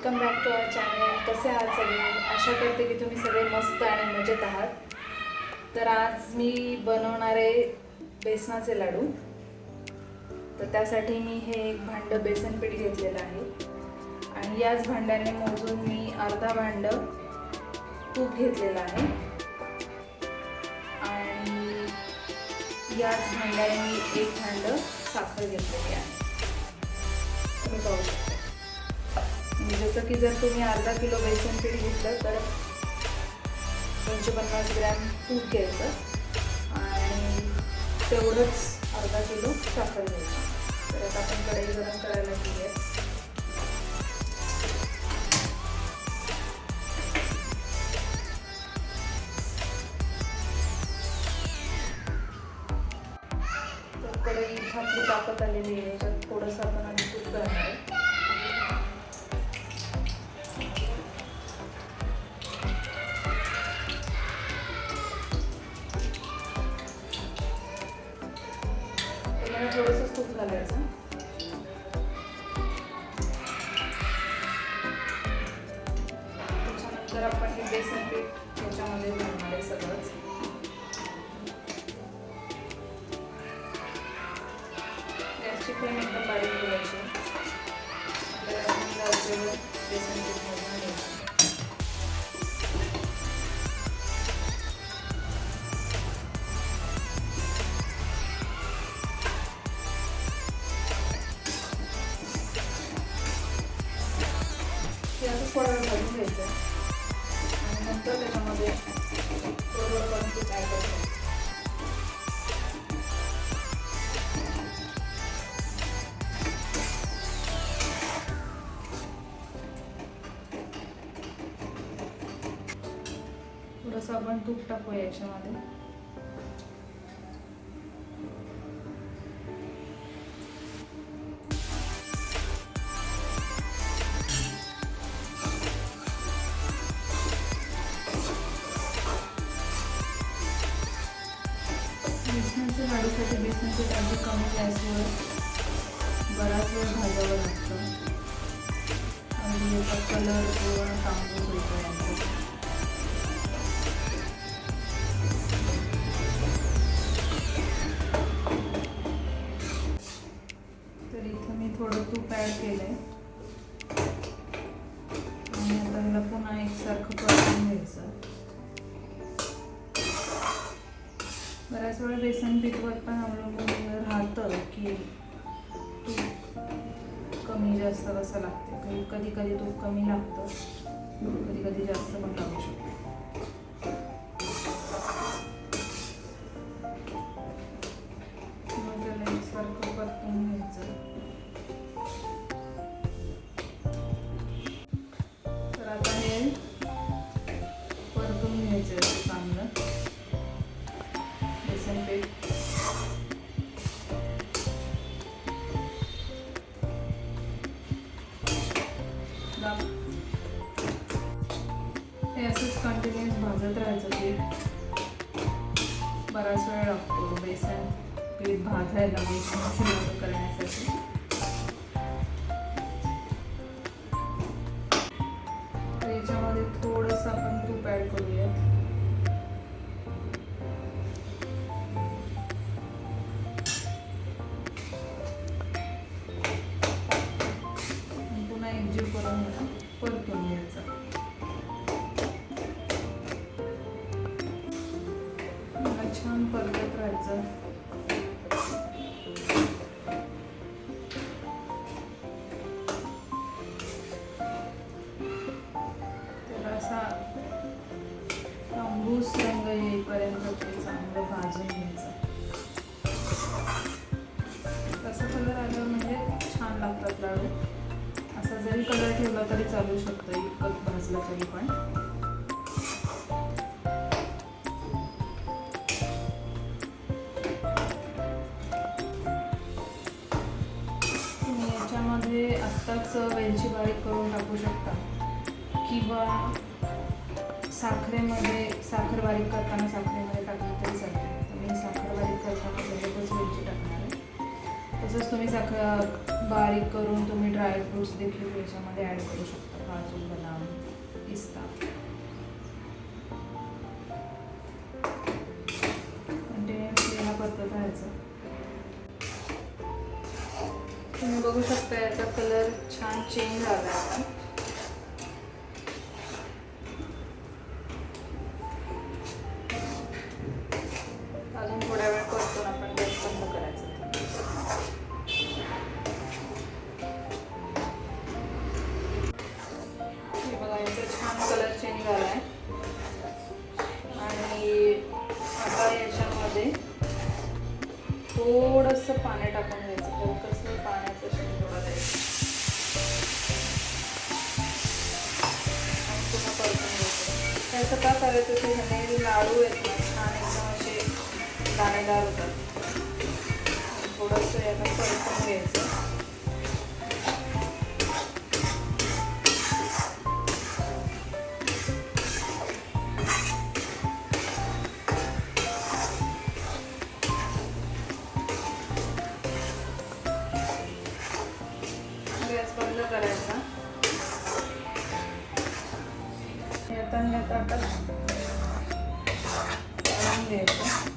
Welcome back to our channel कसे आहात सगळे? आशा करते की तुम्ही सगळे मस्त आणि मजेत आहात. तर आज मी बनवणार आहे बेसनाचे लाडू. तर त्यासाठी मी हे एक भांडं बेसन पीठ घेतलेलं आहे. आणि याच भांड्याने मोजून मी अर्धा भांडं तूप घेतलेलं आहे. आणि याच भांड्याने मी एक भांडं साखर घेतलेली आहे. तुम्ही पाहू शकता. म्हणजे जसं की जर तुम्ही अर्धा किलो बेसन पीठ घेतलं तर दोनशे पन्नास ग्रॅम तूप घ्यायचं. आणि तेवढंच अर्धा किलो साखर घ्यायचं. तर आता आपण कढई गरम करायला घेऊया गॅसची फ्लेम एकदम बारीक ठेवायची आपल्याला थंड असलेलं बेसन पीठ मधून घ्यायचं ते असं थोडा वेळ भाजून घ्यायचं आणि थोडंसं आपण तूप टाकूया याच्यामध्ये. बेसनाचे लाडूसाठी बेसनाचे अगदी कमी गॅसवर बराच वेळ भाजावं लागतं. आणि याचा कलर पूर्ण तांबूस बऱ्याच वेळा बेसन पीठवर पण अवलंबून राहतं की तूप कमी जास्त कसं लागते. कधी कधी कधी तूप कमी लागतं. कधी कधी जास्त पण लागू शकतं. बेसन हे असंच कंटिन्युअस भाजत राहायचं पीठ बराच वेळ लागतो बेसन पीठ भाजायला बेसन करण्यासाठी. छान परतत राहायचं. त्याला तांबूस रंग येईपर्यंत ते चांगलं भाजून घ्यायचं. तसा कलर आल्यावर म्हणजे छान लागतात लाडू. असा जरी कलर ठेवला तरी चालू शकतो इतकं भाजला तरी पण. आत्ताच वेलची बारीक करून टाकू शकता. किंवा साखरेमध्ये साखर बारीक करताना साखरेमध्ये टाकली तरी चालते. तर मी साखर बारीक करताना त्याच्यातच वेलची टाकणार आहे. तसंच तुम्ही साखर बारीक करून तुम्ही ड्रायफ्रुट्स देखील याच्यामध्ये ॲड करू शकता. काजू बदाम पिस्ता. म्हणजे ह्या पद्धत राहायचं तुम्ही बघू शकता याचा कलर छान चेंज झाला आहे अजून थोड्या वेळ परतून आपण गॅस बंद करायचं. हे बघा याचा छान कलर चेंज झाला आहे आणि आता याच्यामध्ये थोडंसं पाणी टाकून घ्यायचं त्याचं का करायचं ते ह्याने लाडू आहेत ना छान एकदम असे दाणेदार होतात. थोडंसं याला परतून घ्यायचं. गॅस बंद करायचा. येताना ताटात काढून द्यायचं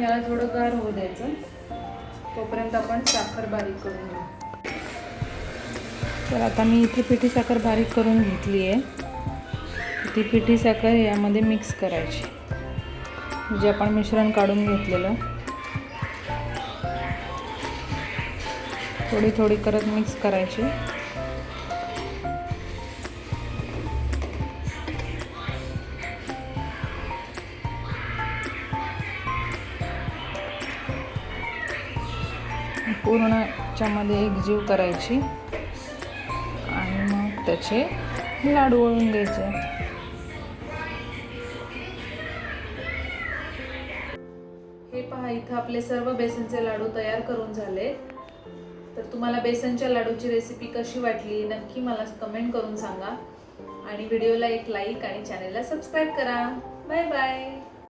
याला थोडं गार होऊ द्यायचं. तोपर्यंत आपण साखर बारीक करून घेऊ. तर आता मी इथे पिठी साखर बारीक करून घेतली आहे. ती पिठी साखर यामध्ये मिक्स करायची. जे आपण मिश्रण काढून घेतलेलं. थोडी थोडी करत मिक्स करायची. पूर्ण याच्यामध्ये एकजीव करायची. त्याचे. लाडू वळून घ्यायचे. हे पहा इथं आपले सर्व बेसनचे लाडू तयार करून झाले. तर तुम्हाला बेसनच्या लाडूची रेसिपी कशी वाटली नक्की मला कमेंट करून सांगा. आणि व्हिडिओला एक लाईक आणि चॅनलला सबस्क्राईब करा. Bye bye